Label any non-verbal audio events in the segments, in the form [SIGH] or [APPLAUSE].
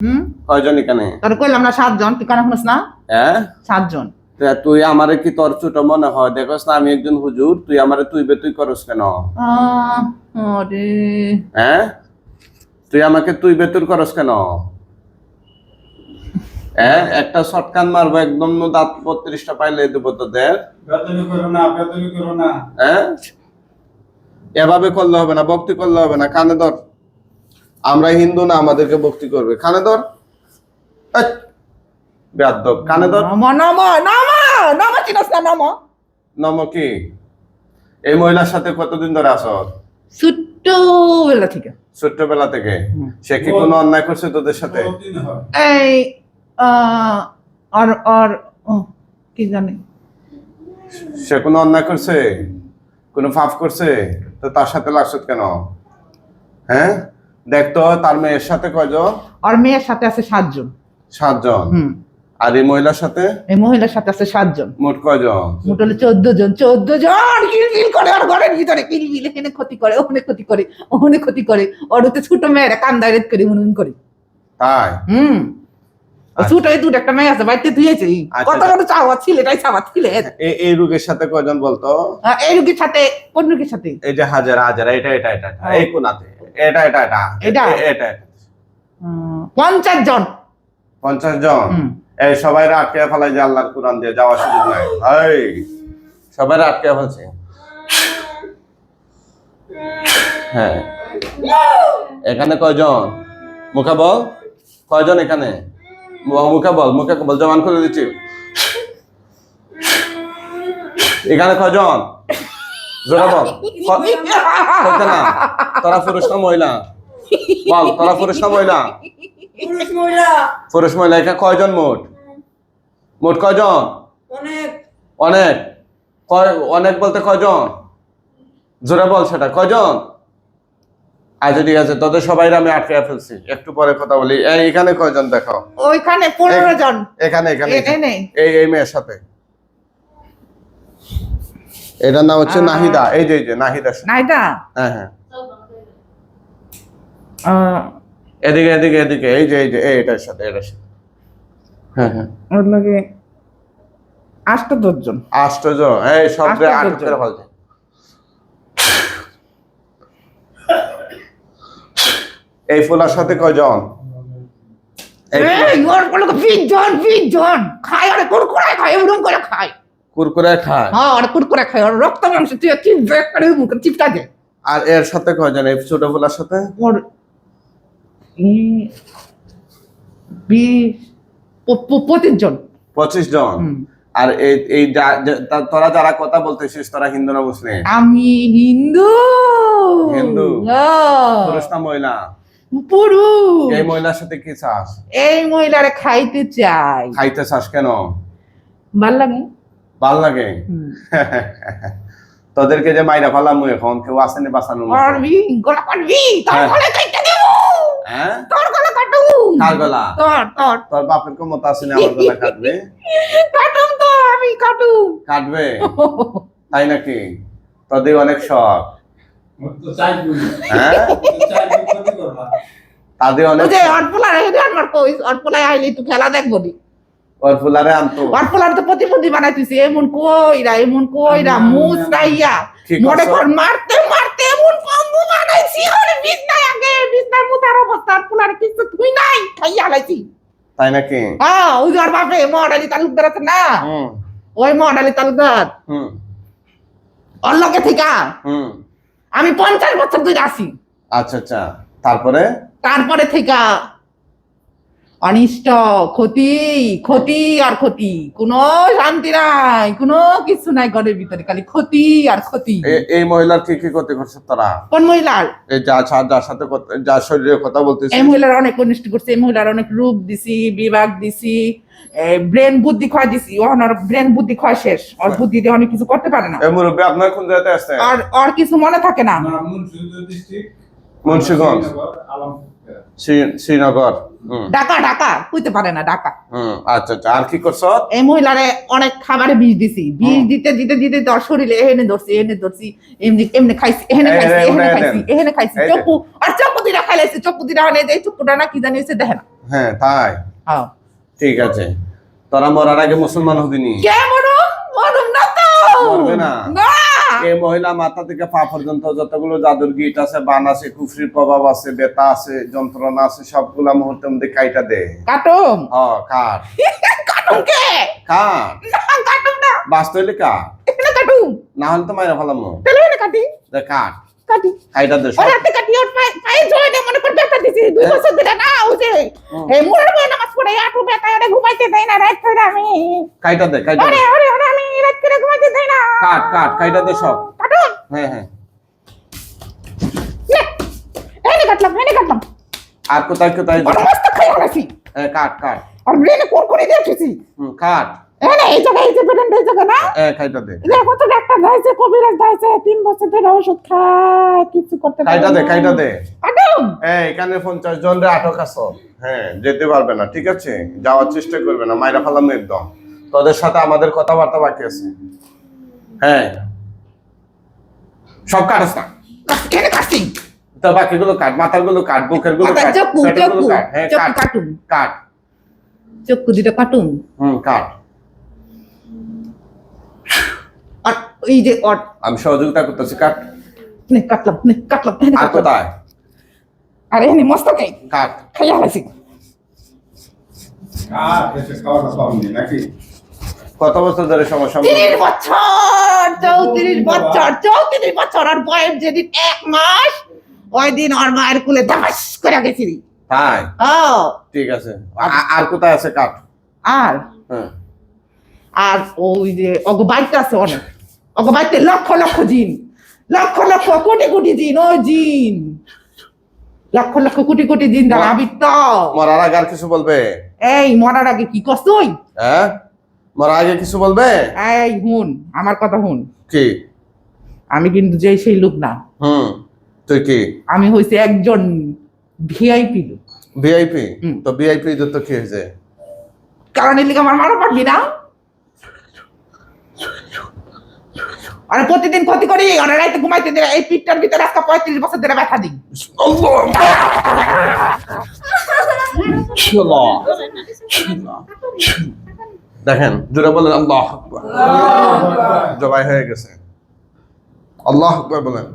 হুম? কয়জন এখানে? তোর কইলাম না সাতজন তুই কেন শুনিস না? হ্যাঁ? সাতজন। তুই আমারে কি তোর ছোট মনে হয়? দেখোস না আমি একজন হুজুর তুই আমারে তুই বে তুই করস কেন? হ্যাঁ? তুই আমাকে তুই বেতুর করস কেন? হ্যাঁ? একটা শটকান মারবো একদম দাঁত বত্রিশটা পাইলে দেবো তোদের। বেতনি করো না বেতনি করো না। হ্যাঁ? এভাবে করলে হবে না ভক্তি করলে হবে না কানে ধর। আমরা হিন্দু না আমাদেরকে ভক্তি করবে। কানে ধর। এই, বেয়াদ্দব কানে ধর। নম কি এই মহিলার সাথে কতদিন ধরে আস ছোট্ট বেলা থেকে। ছোট্টবেলা থেকে? সে কি কোনো অন্যায় করছে তোদের সাথে? এই আর আর কি জানি? সে কোনো অন্যায় করছে? কোনো পাপ করছে? তো তার সাথে লাগছে কেন? হ্যাঁ? দেখতো তার মেয়ের সাথে কয়জন? আর মেয়ের সাথে আছে সাতজন। সাতজন? হুম। আর এই মহিলার সাথে? এই মহিলার সাথে আছে সাতজন। মোট কয়জন? মোট হলো চোদ্দ জন চোদ্দ জন কিলবিল করে আর ঘরের ভিতরে কিলবিল। এখানে ক্ষতি করে ওখানে ক্ষতি করে ওখানে ক্ষতি করে। ওর হচ্ছে ছোট মেয়েরা কান্দায় রেত করে উনুন করে। তাই? হুম। ও আচ্ছা। ছোট এই দুটো একটা মেয়ে আছে বাড়িতে ধুয়েছে আচ্ছা, কত বড় চাওয়া ছেলেটাই চাওয়া ছেলে। এই রোগের সাথে কয়জন বলতো? এই রুগীর সাথে কোন রুগীর সাথে? এই যে হাজারা হাজারা এটা এটা এটা এটা, এই কোনাতে। এটা এটা এটা। এটা? এটা। পঞ্চাশ জন। পঞ্চাশ জন? এই সবাই আটকে ফেলাই যে আল্লাহর কোরআন দিয়ে যাওয়ার সুযোগ নাই। এই সবাই আটকে ফেলছে। হ্যাঁ। এখানে কয়জন? মুখে বল কয়জন এখানে? মুখে বল মুখে বল জমান করে দিচ্ছি। এখানে কয়জন? জোরে বল। [LAUGHS] ক- না। তোরা পুরুষ না মহিলা? বল তোরা পুরুষ না মহিলা? পুরুষ মহিলা। পুরুষ মহিলা এখানে কয়জন মোট? মোট কয়জন? অনেক। অনেক। কয় অনেক বলতে কয়জন? জোরে বল সেটা কয়জন? আচ্ছা ঠিক আছে তোদের সবাই আমি আটকে ফেলছি। একটু পরে কথা বলি। এই এখানে কয়জন দেখো? ওইখানে পনেরো জন। এখানে এখানে। এই এই মেয়ের সাথে। এটার নাম হচ্ছে নাহিদা। এই যে এই যে নাহিদা নাইদা হ্যাঁ হ্যাঁ। এদিকে এদিকে এদিকে। এই যে এই যে এটার সাথে এটার সাথে। হ্যাঁ হ্যাঁ। ওর লাগে আষ্ট দশজন আশ্চর্য এই শব্দে আশ্চর্য। করে ফেলছে। এই ফুলার সাথে কয়জন? এই ওর বলে বিশ জন খায় আরে খায়? এরকম করে খায়। কুরকুরে খায়। হ্যাঁ আর কুরকুরে খায়। আর রক্ত মাংস তুই চিপ ব্যাক করে মুখে চিপটা দে। আর এর সাথে কয়জন এই ছোট ফুলার সাথে? ওর বিশ পঁচিশ জন। পঁচিশ জন? আর এই তোরা যারা কথা বলতেছিস তোরা হিন্দু না মুসলিম? আমি হিন্দু। হিন্দু? পুরুষ না মহিলা? পুরুষ। এই মহিলার সাথে কি চাস? এই মহিলারে খাইতে চাই। খাইতে চাস কেন? ভালো লাগে ভালো লাগে [LAUGHS] তোদেরকে যে মাইরা ফেলাম এখন কেউ আসেনি বাঁচানো পারবি? গলা কাটবি তোর হ্যাঁ। গলা কাটতে দেব। হ্যাঁ? তোর গলা কাটু কার গলা? তোর তোর। তোর বাপের ক্ষমতা আসেনি আমার গলা কাটবে? [LAUGHS] কাটুম তো আমি কাটুম। কাটবে? [LAUGHS] তাই নাকি? তোদের অনেক শখ। তো হ্যাঁ? তাদের অনেক আমার কই অটপোলা আইলে একটু খেলা দেখব আনতো। তো বানাইতেছি এমন কইরা এমন কইরা মুস মনে কর মারতে মারতে এমন কম্বু বানাইছি ওরে বিছনায় আগে বিছনায় মুতার অবস্থা অটপোলার কিছু তুই নাই খাইয়া লাইছি। তাই নাকি? হ্যাঁ ওই বাপে তালুকদার আছে না? ওই তালুকদার। থেকে আমি পঞ্চাশ বছর ধরে আসি আচ্ছা আচ্ছা। তারপরে? তারপরে থেকে অনিষ্ট ক্ষতি ক্ষতি আর ক্ষতি। কোনো শান্তি নাই কোনো কিছু নাই ঘরের ভিতরে খালি ক্ষতি আর ক্ষতি। এই মহিলার কি কি করতে করছে তোরা? কোন মহিলার? এই যা যা- যার সাথে কথা- যার শরীরে কথা বলতেছিস এই মহিলার অনেক অনিষ্ট করছে এই মহিলার অনেক রূপ দিছি বিভাগ দিছি ব্রেন বুদ্ধি খোয়া দিছি। ওর ব্রেন বুদ্ধি খোয়া শেষ। ওর বুদ্ধি দিয়ে অনেক কিছু করতে পারে না। এই মুরব্বী আপনার কোন জায়গাতে আসছে আর ওর কিছু মনে থাকে না। মুন্সিগঞ্জ শ্রীনগর। ডাকা ডাকা কইতে পারে না ডাকা আচ্ছা আচ্ছা আর কি করছ? এই মহিলারে অনেক খাবারে বিষ দিছি। বিষ দিতে দিতে দিতে তোর শরীরে এহেনে ধরছি এহেনে ধরছি এমনি এমনি খাইছি এহেনে খাইছি এহেনে খাইছি। এহেনে খাইছি। চপ্পু আর চপ্পু দিটা খাইলাইছে চপ্পু দিটা অনেক এই চপ্পুটা না কি জানি হয়েছে দেখে না। হ্যাঁ তাই। হ্যাঁ। ঠিক আছে। তোরা মরার আগে মুসলমান হবিনি কে মরুম? মরুম না তো। মরবে না? না। এই মহিলা মাথা থেকে পা পর্যন্ত যতগুলো জাদুর গিট আছে বান আছে কুফরির প্রভাব আছে বেতা আছে যন্ত্রণা আছে সবগুলা মুহূর্তের মধ্যে কাইটা দে। কাটুম? হ কাট। [LAUGHS] কাটুম কে? কাট। না কাটুম না। বাঁচতে হইলে কাট। এখানে কাটুম। না হলে তো মাইরা ফেলাম। তাহলে এখানে কাটি। দে কাট। কাটি। কাইটা দে সব। ওর হাতে কাটি ওর পায়ে পায়ে দে মনে করে দিছি দুই হ্যাঁ। বছর ধরে না ও যে নামাজ পড়ে আটু ওরে ঘুমাইতে দেয় না রাত করে আমি কাইটা দে কাইটা আমি রাত করে ঘুমাইতে দেয় না কাট কাট কাইটা দে সব। কাটুন হ্যাঁ হ্যাঁ। নে। এনে কাটলাম এনে কাটলাম। আর কোথায় কোথায়? মস্ত খাই হ্যাঁ কাট কাট। আর ব্রেনে কোর করে দিয়েছি হুম কাট। এনে এই জায়গায় এই যে বেরেন এই জায়গা না? হ্যাঁ কাইটা দে। কত ডাক্তার দাইছে কবিরাজ দাইছে তিন বছর ধরে ওষুধ খায় কিছু করতে পারে কাইটা দে কাইটা দে। কাটুন। এখানে পঞ্চাশ জন রে আটক আছো। হ্যাঁ যেতে পারবে না ঠিক আছে? যাওয়ার চেষ্টা করবে না মাইরা ফালাম একদম। তোদের সাথে আমাদের কথাবার্তা বাকি আছে। হ্যাঁ। সব কাটস না? এনে তো বাকিগুলো কাট মাথার কাট বুকেরগুলো কাট চক্কু পেটেরগুলো চক্কু কাট হ্যাঁ কাট কাট। চক্কু দুটো কাটুন। হুম কাট। এই যে অট আমি সহযোগিতা করতেছি কাট। নে কাটলাম নে কাটলাম এনে আর কোথায়? আর মস্ত কাট। এসে নাকি? কত বছর ধরে সমস্যা তিরিশ বছর চৌত্রিশ বছর চৌত্রিশ বছর আর বয়স যেদিন এক মাস ওই দিন ওর মায়ের কুলে দাবাস করে গেছি। তাই? ও। ঠিক আছে। আর কোথায় আছে কাট আর? হ্যাঁ। আর ওই যে অগো বাইতে আছে অনেক। অগো বাইতে লক্ষ লক্ষ জিন। লক্ষ লক্ষ কোটি কোটি জিন ওই জিন। লক্ষ লক্ষ কোটি কোটি জিন দ্বারা আবিত্ত। মরার আগে আর কিছু বলবে? এই মরার আগে কি কষ্টই হ্যাঁ? মরার আগে কিছু বলবে? এই হুন আমার কথা হুন। কি? আমি কিন্তু যে সেই লোক না। হুম তুই কি? আমি হইছে একজন ভিআইপি লোক। ভিআইপি হুম। তো ভিআইপি তো কি হয়েছে? কারণ এর লিগে আমার মারা পারবি না। আরে প্রতিদিন ক্ষতি করি আর রাইতে ঘুমাইতে দিলে এই পিঠটার ভিতরে আজকে পঁয়ত্রিশ বছর ধরে ব্যথা দিই। [LAUGHS] [LAUGHS] দেখেন জোরে বলেন আল্লাহ জবাই হয়ে গেছে। আল্লাহ আকবার বলেন।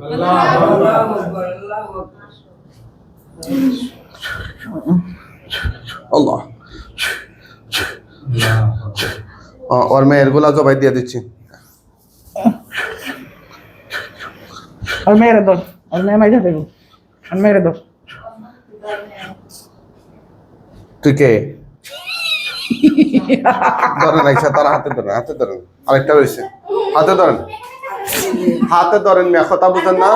আল্লাহ। ওর মেয়েরগুলা জবাই দিয়ে দিচ্ছি। আর মেয়েরে দোষ আর মেয়ে মাইজা দেবো। আর মেয়েরে দোষ তুই কে? [LAUGHS] ধরেন আইসা তার হাতে ধরেন হাতে ধরেন। আরেকটা রয়েছে। হাতে ধরেন। হাতে ধরেন মেয়ে কথা বুঝেন না।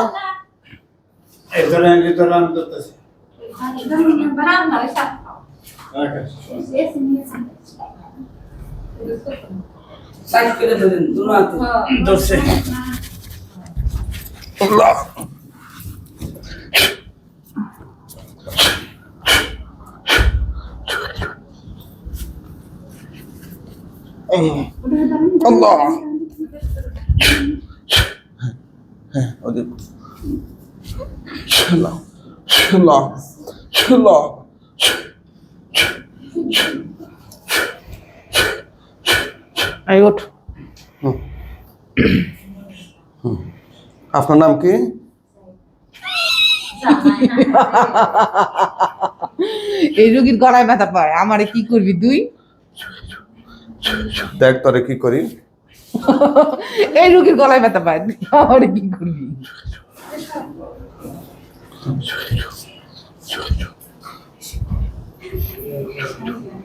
ধরেন দুনো হাতে ধরছে আল্লাহ। আল্লাহ হ্যাঁ ওদের ছেলা ছেলা ছেলা এই ওঠ। আপনার নাম কি? এই রোগীর গলায় ব্যথা পায়। আমারে কি করবি তুই? দেখ তোরে কি করি? [LAUGHS] এই রোগীর গলায় ব্যথা পায়। আমারে কি করবি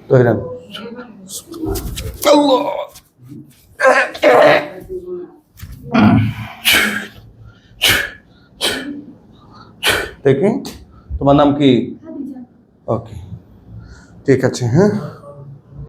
ধরেন। আল্লাহ দেখি তোমার নাম কি? ওকে। ঠিক আছে হ্যাঁ।